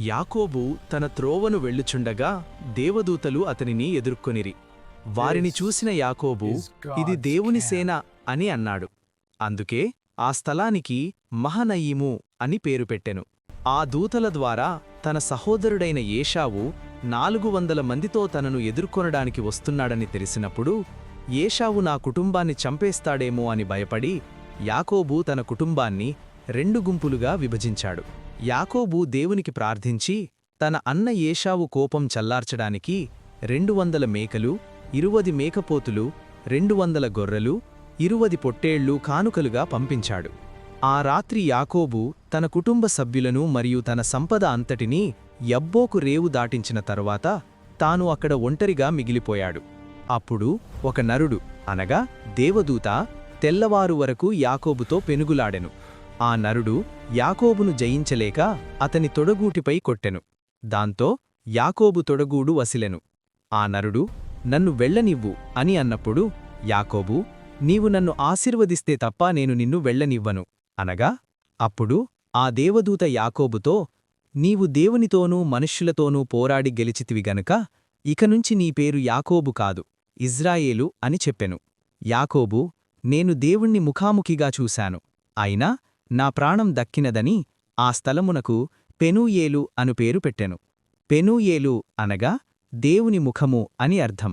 యాకోబు తన త్రోవను వెళ్ళుచుండగా దేవదూతలు అతనిని ఎదుర్కొనిరి. వారిని చూసిన యాకోబు ఇది దేవుని సేన అని అన్నాడు. అందుకే ఆ స్థలానికి మహనయీము అని పేరు పెట్టెను. ఆ దూతల ద్వారా తన సహోదరుడైన ఏషావు నాలుగు వందల మందితో తనను ఎదుర్కొనడానికి వస్తున్నాడని తెలిసినప్పుడు ఏషావు నా కుటుంబాన్ని చంపేస్తాడేమో అని భయపడి యాకోబు తన కుటుంబాన్ని రెండు గుంపులుగా విభజించాడు. యాకోబు దేవునికి ప్రార్థించి తన అన్న ఏషావు కోపం చల్లార్చడానికి రెండు వందల మేకలు ఇరువది మేకపోతులు రెండు వందల గొర్రెలు ఇరువది పొట్టేళ్ళు కానుకలుగా పంపించాడు. ఆ రాత్రి యాకోబు తన కుటుంబ సభ్యులను మరియు తన సంపద అంతటినీ యబ్బోకు రేవు దాటించిన తరువాత తాను అక్కడ ఒంటరిగా మిగిలిపోయాడు. అప్పుడు ఒక నరుడు అనగా దేవదూత తెల్లవారు వరకు యాకోబుతో పెనుగులాడెను. ఆ నరుడు యాకోబును జయించలేక అతని తొడగూటిపై కొట్టెను. దాంతో యాకోబు తొడగూడు వసిలెను. ఆ నరుడు నన్ను వెళ్ళనివ్వు అని అన్నప్పుడు యాకోబు నీవు నన్ను ఆశీర్వదిస్తే తప్ప నేను నిన్ను వెళ్ళనివ్వను. అనగా అప్పుడు ఆ దేవదూత యాకోబుతో నీవు దేవునితోనూ మనుష్యులతోనూ పోరాడి గెలిచితివి గనుక ఇకనుంచి నీ పేరు యాకోబు కాదు ఇజ్రాయేలు అని చెప్పెను. యాకోబు నేను దేవుణ్ణి ముఖాముఖిగా చూశాను. అయినా నా ప్రాణం దక్కినదని ఆ స్థలమునకు పెనూయేలు అను పేరు పెట్టెను. పెనూయేలు అనగా దేవుని ముఖము అని అర్థం.